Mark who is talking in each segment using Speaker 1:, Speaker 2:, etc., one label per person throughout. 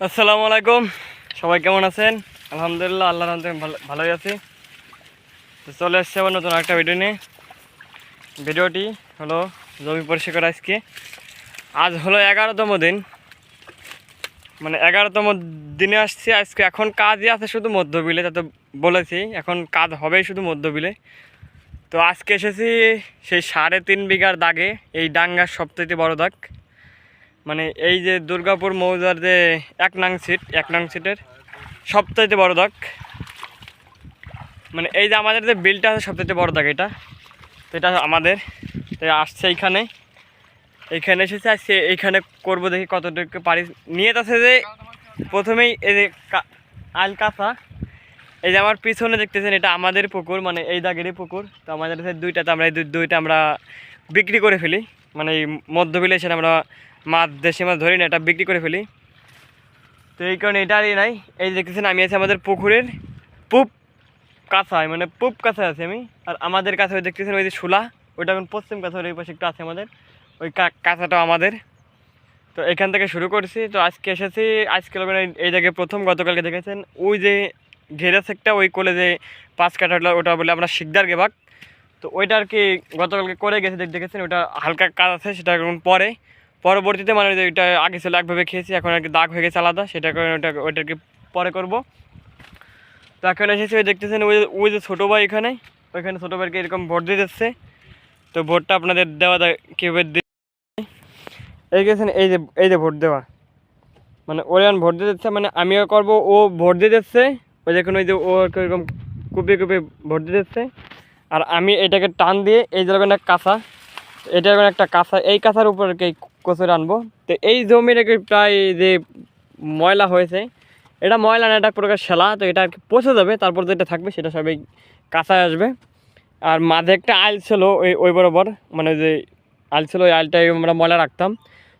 Speaker 1: আসসালামু আলাইকুম। সবাই কেমন আছেন? আলহামদুলিল্লাহ আল্লাহ রহমতে ভালো ভালোই আছি। তো চলে এসছে আবার নতুন একটা ভিডিও নিয়ে। ভিডিওটি হলো জমি পরিষ্কার আজকে। আজ হলো এগারোতম দিন। মানে এগারোতম দিনে আসছি। আজকে এখন কাজই আছে শুধু মধ্যবিলে যাতে বলেছি। এখন কাজ হবেই শুধু মধ্যবিলে। তো আজকে এসেছি সেই সাড়ে তিন বিঘার দাগে, এই ডাঙ্গার সবথেকে বড় দাগ। মানে এই যে দুর্গাপুর মৌজার যে এক নাং সিট, এক নাং সিটের সবচাইতে বড় দাগ। মানে এই যে আমাদের যে বিলটা আছে সবচাইতে বড় দাগ এটা। তো এটা আমাদের। তো আসছে এইখানে। এইখানে এসেছে আসছে এইখানে করব দেখি কতটুকু পারি। নিয়ে আছে যে প্রথমেই এই যে আল কাঁচা এই যে আমার পিছনে দেখতেছেন, এটা আমাদের পুকুর মানে এই দাগেরই পুকুর। তো আমাদের দুইটাতে আমরা, এই দুইটা আমরা বিক্রি করে ফেলি। মানে এই মধ্যবিলে এসে আমরা মাছ দেশি মাছ ধরি না, এটা বিক্রি করে ফেলি। তো এই কারণে এটা আর নাই। এই দেখতেছেন, আমি আছি আমাদের পুকুরের পুপ কাঁচায় মানে পুপ কাঁচায় আছি আমি। আর আমাদের কাছে ওই দেখতেছেন, ওই যে শুলা ওইটা এখন পশ্চিম কাছার ওই পাশে একটু আছে আমাদের। ওই কাঁচাটাও আমাদের। তো এখান থেকে শুরু করছি। তো আজকে এসেছি, আজকে লোকের এই- এই জায়গায় প্রথম, গতকালকে দেখেছেন, ওই যে ঘেরা সেকটা ওই কোলে যে পাঁচ কাঠা ওটা- বলে আমরা শিকদার গেবাক তো ওইটা আর কি গতকালকে করে গেছে, দেখ- দেখেছেন, ওটা হালকা কাজ আছে, সেটা এখন পরে। পরবর্তীতে মানে ওইটা আগে ছিল একভাবে খেয়েছি, এখন আর কি দাগ হয়ে গেছে আলাদা, সেটা ওটা ওইটা কি পরে করব। তো এখন এসেছি, ওই দেখতেছেন ওই ওই যে ছোটো ভাই এখানে, ওইখানে ছোটো ভাইকে এরকম ভোট দিয়ে দিচ্ছে। তো ভোটটা আপনাদের দেওয়া দেয় কীভাবে এই গেছেন এই যে এই যে ভোট দেওয়া। মানে ওরা ভোট দিয়ে দিচ্ছে মানে আমিও করব, ও ভোট দিয়ে দিচ্ছে। ওই দেখুন, ওই যে ও এরকম কুপিয়ে কুপিয়ে ভোট দিয়ে দিচ্ছে। আর আমি এটাকে টান দিয়ে, এই যে একটা কাঁচা, এটা একটা কাঁচা, এই কাঁচার উপর কচুরি আনব। তো এই আর প্রায় যে ময়লা হয়েছে, এটা ময়লা না, এটা প্রকার শেলা, তো এটা আর কি পচে যাবে, তারপর যেটা থাকবে সেটা সবই কাঁচায় আসবে। আর মাঝে একটা আইল ছিল ওই ওই বরাবর মানে যে আইল ছিল, ওই আইলটাই আমরা ময়লা রাখতাম।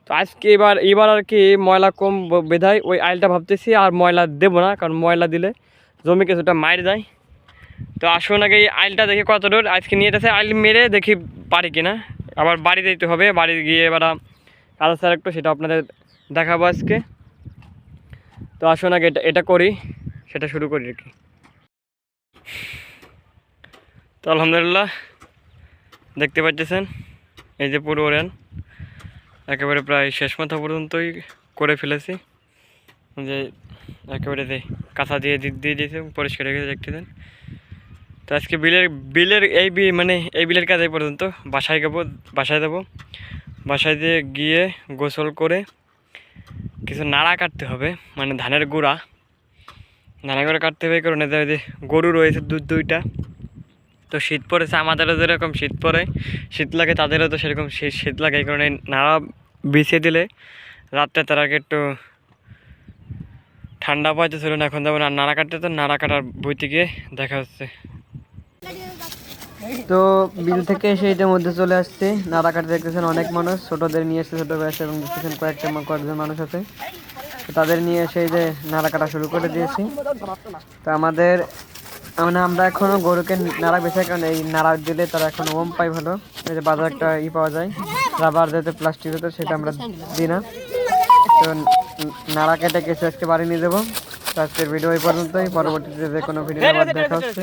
Speaker 1: তো আজকে এবার এবার আর কি ময়লা কম বেধায়, ওই আইলটা ভাবতেছি আর ময়লা দেবো না, কারণ ময়লা দিলে জমি কিছুটা মার যায়। তো আসুন আগে এই আইলটা দেখি কত দূর আজকে নিয়ে যেতেছে আইল মেরে দেখি পারি কিনা। আবার বাড়ি যেতে হবে, বাড়ি গিয়ে এবার কাজ আছে একটু সেটা আপনাদের দেখাবো আজকে। তো আসুন আগে এটা এটা করি, সেটা শুরু করি আর কি। তো আলহামদুলিল্লাহ, দেখতে পাচ্ছেন, এই যে পুরো ওরেন, একেবারে প্রায় শেষ মাথা পর্যন্তই করে ফেলেছি। যে একেবারে যে কাঁচা দিয়ে দিয়ে দিয়েছে, পরিষ্কার রেখে দেখতেছেন তো আজকে বিলের বিলের এই বি মানে এই বিলের কাজ পর্যন্ত, বাসায় যাব বাসায় যাব। বাসায় দিয়ে গিয়ে গোসল করে কিছু নাড়া কাটতে হবে মানে ধানের গুঁড়া। নাড়া গুঁড়া কাটতে হবে কারণে যে গরু রয়েছে দুধ দুইটা। তো শীত পড়েছে, আমাদেরও যেরকম শীত পড়ে, শীত লাগে তাদেরও তো সেরকম শীত শীত লাগে, এই কারণে নাড়া বিছিয়ে দিলে রাত্রে তারা একটু ঠান্ডা পাইতে ছিল না এখন যেমন আর নাড়া কাটতে তো নাড়া কাটার বইতে গিয়ে দেখা হচ্ছে
Speaker 2: তো বিল থেকে এসে এটার মধ্যে চলে আসছে। নাড়া কাটতে দেখতেছেন অনেক মানুষ, ছোটদের নিয়ে এসছে ছোট বয়সে এবং দেখতেছেন কয়েকটা কয়েকজন মানুষ আছে। তাদের নিয়ে এসে যে নাড়া কাটা শুরু করে দিয়েছি। তো আমাদের মানে আমরা এখনও গরুকে নাড়া বেছে কারণ এই নাড়া দিলে তারা এখন ওম পাই ভালো। এই যে বাজার একটা ই পাওয়া যায়। রাবার যাতে প্লাস্টিক হতো, সেটা আমরা দিই না। তো নাড়া কেটে কিছু আজকে বাড়ি নিয়ে তো আজকের ভিডিও এই পর্যন্তই। পরবর্তীতে যে কোনো ভিডিও আবার দেখা হচ্ছে।